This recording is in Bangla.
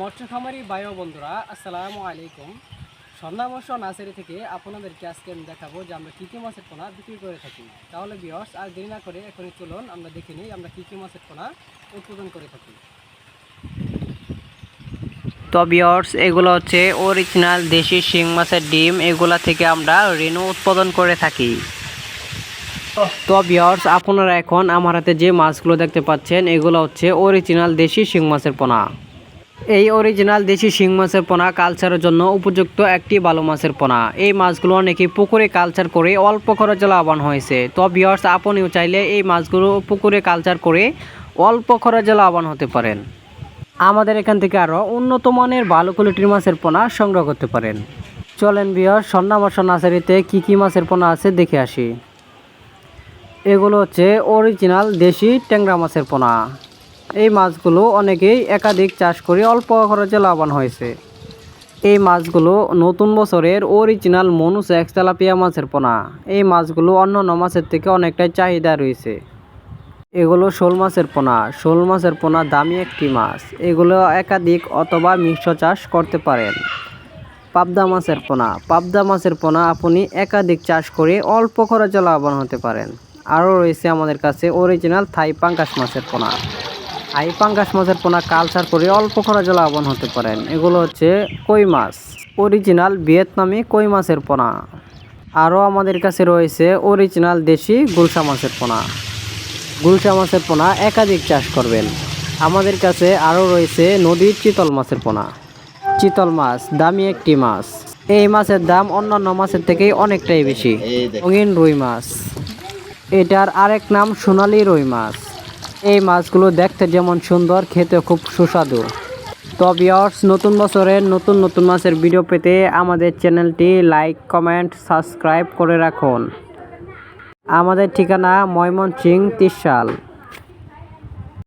মৎস্য খামারি বায়ু বন্ধুরা, আসসালামু আলাইকুম। স্বর্ণাবর্ষ নার্সারি থেকে আপনাদেরকে আজকে আমি দেখাবো যে আমরা কী কী মাছের পোনা বিক্রি করে থাকি। তাহলে বিয়স আর দেরি না করে এখনই চলুন, আমরা দেখে নিই আমরা কী কী মাছের পোনা উৎপাদন করে থাকি। তো বিয়ার্স এগুলো হচ্ছে অরিজিনাল দেশি শিং মাছের ডিম, এগুলা থেকে আমরা রেনু উৎপাদন করে থাকি। তো বিয়ার্স আপনারা এখন আমার হাতে যে মাছগুলো দেখতে পাচ্ছেন, এগুলো হচ্ছে অরিজিনাল দেশি শিং মাছের পোনা। এই অরিজিনাল দেশি শিং মাছের পোনা কালচারের জন্য উপযুক্ত একটি ভালো মাছের পোনা। এই মাছগুলো অনেকে পুকুরে কালচার করে অল্প খরচে লাভবান হয়েছে। তো বিয়ার্স আপনিও চাইলে এই মাছগুলো পুকুরে কালচার করে অল্প খরচে লাভবান হতে পারেন। আমাদের এখান থেকে আরও উন্নত মানের ভালো কোয়ালিটির মাছের পোনা সংগ্রহ করতে পারেন। চলেন বিয়ার স্বর্ণাবর্ষ নার্সারিতে কী কী মাছের পোনা আছে দেখে আসি। এগুলো হচ্ছে অরিজিনাল দেশি ট্যাংরা মাছের পোনা। এই মাছগুলো অনেকেই একাধিক চাষ করে অল্প খরচে লাভবান হয়েছে। এই মাছগুলো নতুন বছরের অরিজিনাল মনুস এক্স তেলাপিয়া মাছের পোনা। এই মাছগুলো অন্য অন্য মাছের থেকে অনেকটাই চাহিদা রয়েছে। এগুলো শোল মাছের পোনা। শোল মাছের পোনা দামি একটি মাছ। এগুলো একাধিক অথবা মিশ্র চাষ করতে পারেন। পাবদা মাছের পোনা। পাবদা মাছের পোনা আপনি একাধিক চাষ করে অল্প খরচে লাভবান হতে পারেন। আরও রয়েছে আমাদের কাছে অরিজিনাল থাই পাঙ্গাস মাছের পোনা। থাই পাঙ্গাস মাছের পোনা কালচার করে অল্প খরচে লাভবান হতে পারেন। এগুলো হচ্ছে কই মাছ। অরিজিনাল ভিয়েতনামি কই মাছের পোনা। আরও আমাদের কাছে রয়েছে অরিজিনাল দেশি গুলশা মাছের পোনা। গুলশা মাছের পোনা একাধিক চাষ করবেন। আমাদের কাছে আরও রয়েছে নদীর চিতল মাছের পোনা। চিতল মাছ দামি একটি মাছ। এই মাছের দাম অন্যান্য মাছের থেকেই অনেকটাই বেশি। রঙিন রুই মাছ। এটার আরেক নাম সোনালি রুই মাছ। এই মাছগুলো দেখতে যেমন সুন্দর খেতে খুব সুস্বাদু। তো বিয়ার্স নতুন বছরের নতুন নতুন মাছের ভিডিও পেতে আমাদের চ্যানেলটি লাইক কমেন্ট সাবস্ক্রাইব করে রাখুন। আমাদের ঠিকানা ময়মনসিং ত্রিশাল